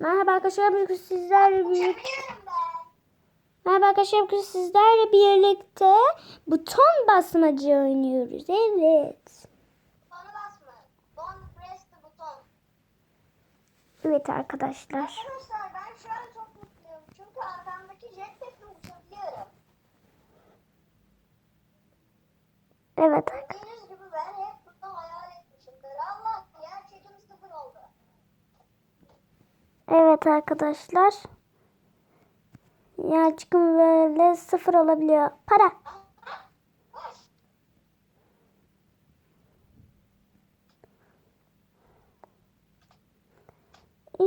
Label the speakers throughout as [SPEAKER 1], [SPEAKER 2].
[SPEAKER 1] Merhaba arkadaşlar bugün sizlerle birlikte. Merhaba arkadaşlar bugün sizlerle birlikte buton basmacı oynuyoruz. Evet.
[SPEAKER 2] Basma.
[SPEAKER 1] Evet arkadaşlar.
[SPEAKER 2] Arkadaşlar ben şu an çok mutluyum. Çünkü arkamdaki jetpack'le uçabiliyorum.
[SPEAKER 1] Evet arkadaşlar. Evet arkadaşlar. Ya çıkım böyle sıfır olabiliyor. Para.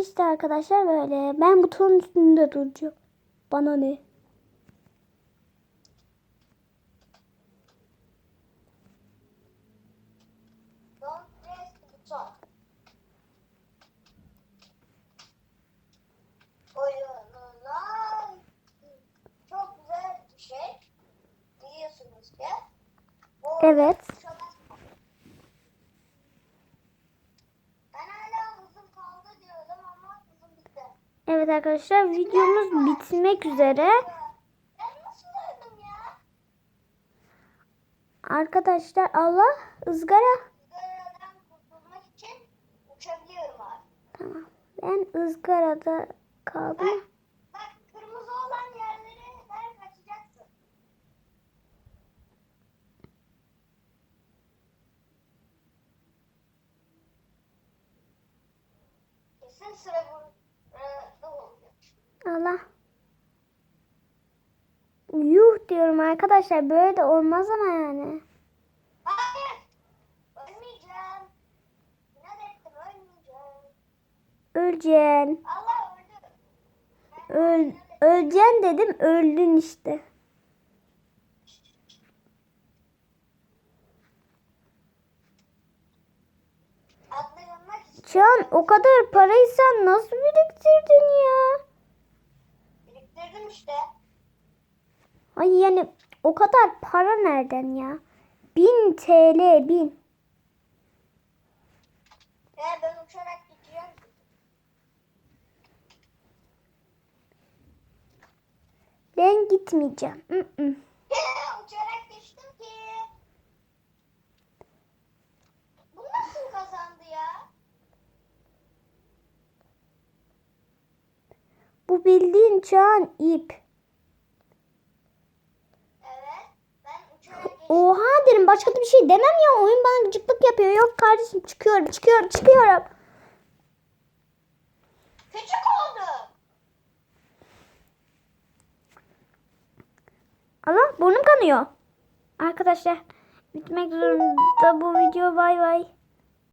[SPEAKER 1] İşte arkadaşlar böyle. Ben butonun üstünde duracağım. Bana ne?
[SPEAKER 2] Bitti.
[SPEAKER 1] Evet arkadaşlar videomuz bitmek üzere. Arkadaşlar Allah ızgara. Tamam. Ben ızgarada kaldım.
[SPEAKER 2] Kesin sıra burada olacak.
[SPEAKER 1] Allah. Yuh diyorum arkadaşlar böyle de olmaz ama yani.
[SPEAKER 2] Hayır. Ölmeyeceğim. İnat ettim ölmeyeceğim.
[SPEAKER 1] Öleceksin.
[SPEAKER 2] Allah öldü.
[SPEAKER 1] Öl, öleceksin dedim öldün işte.
[SPEAKER 2] Atlayanmak
[SPEAKER 1] Şu an o kadar parayı sen nasıl biriktirdin ya?
[SPEAKER 2] Biriktirdim işte.
[SPEAKER 1] Ay yani o kadar para nereden ya? 1000 TL 1000.
[SPEAKER 2] He ben uçarak gideceğim.
[SPEAKER 1] Ben gitmeyeceğim. Mm-mm.
[SPEAKER 2] uçarak geçtim ki. Bu nasıl kazandı ya?
[SPEAKER 1] Bu bildiğin çağın ip.
[SPEAKER 2] Evet.
[SPEAKER 1] Oha derim başka da bir şey demem ya. Oyun bana gıcıklık yapıyor. Yok kardeşim çıkıyorum çıkıyorum çıkıyorum.
[SPEAKER 2] Küçük oldu.
[SPEAKER 1] Allah burnum kanıyor. Arkadaşlar bitmek zorunda bu video bay bay.